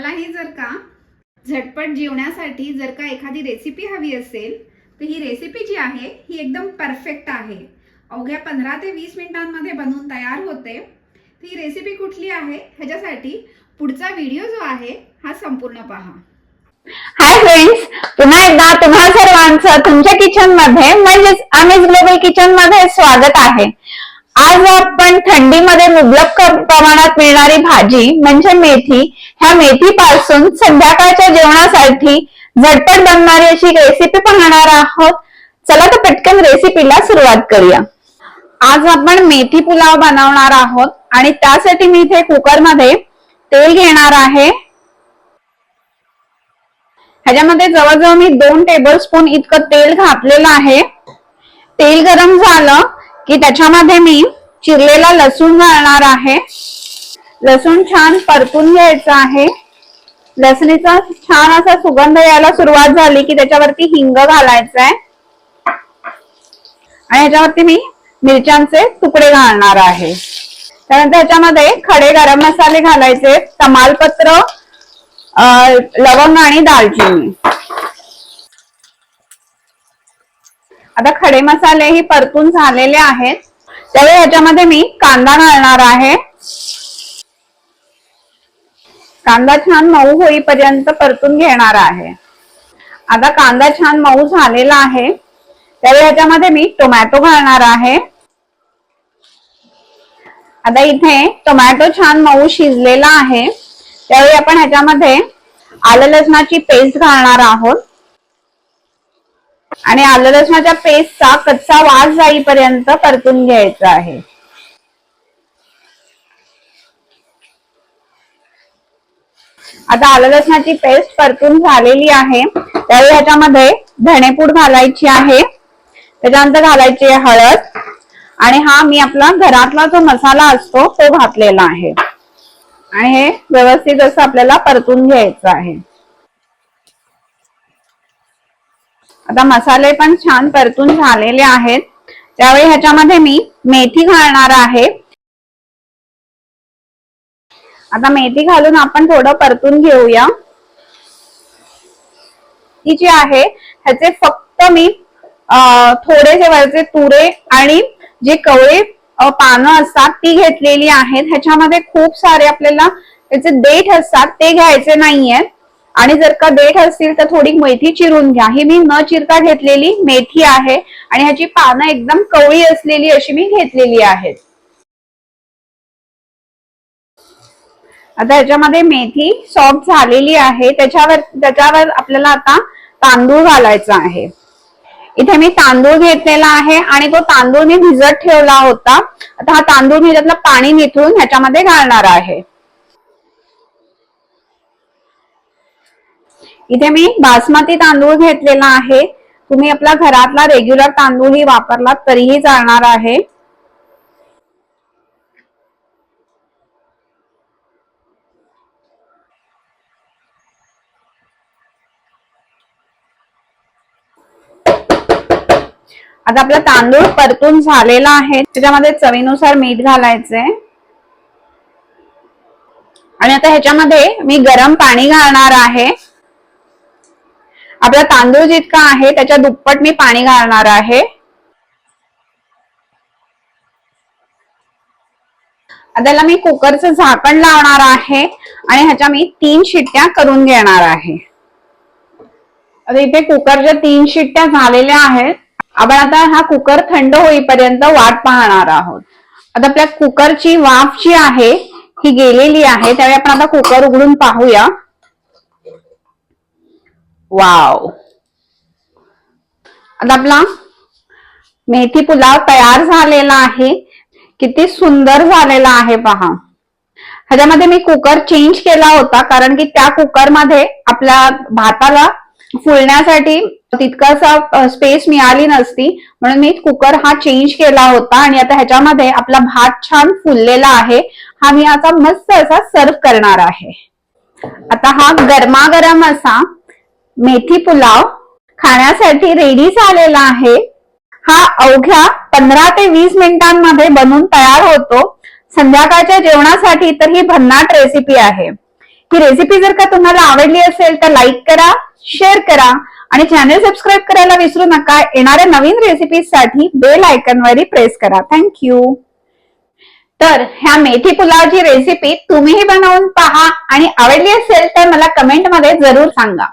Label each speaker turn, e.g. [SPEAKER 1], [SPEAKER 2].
[SPEAKER 1] तुम्हालाही जर का झटपट जेवण्यासाठी जर का एखादी रेसिपी हवी असेल तर ही रेसिपी जी आहे ही एकदम परफेक्ट आहे. अवघ्या पंधरा ते वीस मिनिटांमध्ये बनवून तयार होते. तर ही रेसिपी कुठली आहे? ह्याच्यासाठी पुढचा व्हिडिओ जो आहे हा संपूर्ण पहा.
[SPEAKER 2] हाय फ्रेंड्स पुन्हा एकदा तुम्हा सर्वांचं तुमच्या किचनमध्ये म्हणजेच अमेज ग्लोबल किचनमध्ये स्वागत आहे. आज आपण थंडीमध्ये मुबलक प्रमाणात मिळणारी भाजी म्हणजे मेथी. ह्या मेथी पासून संध्याकाळच्या जेवणासाठी झटपट बनणारी अशी रेसिपी पाहणार आहोत. चला तर पटकन रेसिपीला सुरुवात करूया. आज आपण मेथी पुलाव बनवणार आहोत आणि त्यासाठी मी इथे कुकरमध्ये तेल घेणार आहे. ह्याच्यामध्ये जवळजवळ मी दोन टेबल स्पून इतकं तेल घातलेलं आहे. तेल गरम झालं की त्याच्यामध्ये मी चिरलेला लसूण घालणार आहे. लसूण छान परतून घ्यायचं आहे. लसणीचा छान असा सुगंध यायला सुरुवात झाली की त्याच्यावरती हिंग घालायचा आहे आणि ह्याच्यावरती मी मिरच्यांचे तुकडे घालणार आहे. त्यानंतर ह्याच्यामध्ये खडे गरम मसाले घालायचे तमालपत्र लवंग आणि दालचिनी. आता खडे मसाले ही परतून झालेले आहेत. त्यावेळी ह्याच्यामध्ये मी कांदा घालणार आहे. कांदा छान मऊ होईपर्यंत परतून घेणार आहे. आता कांदा छान मऊ झालेला आहे. त्यावेळी ह्याच्यामध्ये मी टोमॅटो घालणार आहे. आता इथे टोमॅटो छान मऊ शिजलेला आहे. त्यावेळी आपण ह्याच्यामध्ये आलं लसणाची पेस्ट घालणार आहोत. आणि आलं लसणाच्या पेस्टचा कच्चा वास जाईपर्यंत परतून घ्यायचा आहे. आता आलं लसणाची पेस्ट परतून झालेली आहे. त्यावेळी ह्याच्यामध्ये धणेपूड घालायची आहे. त्याच्यानंतर घालायची आहे हळद. आणि हा मी आपला घरातला जो मसाला असतो तो घातलेला आहे. आणि हे व्यवस्थित असं आपल्याला परतून घ्यायचं आहे. आता मसाले पण छान परतून झालेले आहेत. त्यावेळी ह्याच्यामध्ये मी मेथी घालणार आहे. आता मेथी घालून आपण थोडं परतून घेऊया. ही जी आहे ह्याचे फक्त मी थोडेसे वरचे तुरे आणि जे कवळे पानं असतात ती घेतलेली आहेत. ह्याच्यामध्ये खूप सारे आपल्याला त्याचे देठ असतात ते घ्यायचे नाहीयेत. आणि जर का देठ असतील तर थोडी मेथी चिरून घ्या. ही मी न चिरता घेतलेली मेथी आहे आणि ह्याची पानं एकदम कवळी असलेली अशी मी घेतलेली आहेत. आता ह्याच्यामध्ये मेथी सॉफ्ट झालेली आहे. त्याच्यावर त्याच्यावर आपल्याला आता तांदूळ घालायचा आहे. इथे मी तांदूळ घेतलेला आहे आणि तो तांदूळ मी भिजत ठेवला होता. आता हा तांदूळ मी त्यातलं पाणी निथळून ह्याच्यामध्ये घालणार आहे. इथे मी बासमती तांदूळ घेतलेला आहे. तुम्ही आपला घरातला रेग्युलर तांदूळही वापरला तरीही चालणार आहे. आता आपला तांदूळ परतून झालेला आहे. त्याच्यामध्ये चवीनुसार मीठ घालायचंय. आणि आता ह्याच्यामध्ये मी गरम पाणी घालणार आहे. आपला तांदूळ जितका आहे त्याच्या दुप्पट मी पाणी घालणार आहे. आता मी कुकरचं झाकण लावणार आहे आणि ह्याच्या मी तीन शिट्ट्या करून घेणार आहे. आता इथे कुकरच्या तीन शिट्ट्या झालेल्या आहेत. आपण आता हा कुकर थंड होईपर्यंत वाट पाहणार आहोत. आता आपल्या कुकरची वाफ जी आहे ही गेलेली आहे त्यावेळी आपण आता कुकर उघडून पाहूया. वाव आता आपला मेथी पुलाव तयार झालेला आहे. किती सुंदर झालेला आहे पहा. ह्याच्यामध्ये मी कुकर चेंज केला होता कारण की त्या कुकरमध्ये आपल्या भाताला फुलण्यासाठी तितकासा स्पेस मिळाली नसती. म्हणून मी कुकर हा चेंज केला होता आणि आता ह्याच्यामध्ये आपला भात छान फुललेला आहे. हा मी आता मस्त असा सर्व करणार आहे. आता हा गरमागरम असा मेथी पुलाव खाण्यासाठी रेडी झालेला आहे. हा अवघ्या पंधरा ते वीस मिनिटांमध्ये बनून तयार होतो. संध्याकाळच्या जेवणासाठी तर ही भन्नाट रेसिपी आहे. ही रेसिपी जर का तुम्हाला आवडली असेल तर लाईक करा शेअर करा आणि चॅनल सबस्क्राईब करायला विसरू नका. येणाऱ्या नवीन रेसिपीसाठी बेल आयकॉनवरही प्रेस करा. थँक्यू तर ह्या मेथी पुलावची रेसिपी तुम्हीही बनवून पहा आणि आवडली असेल तर मला कमेंटमध्ये जरूर सांगा.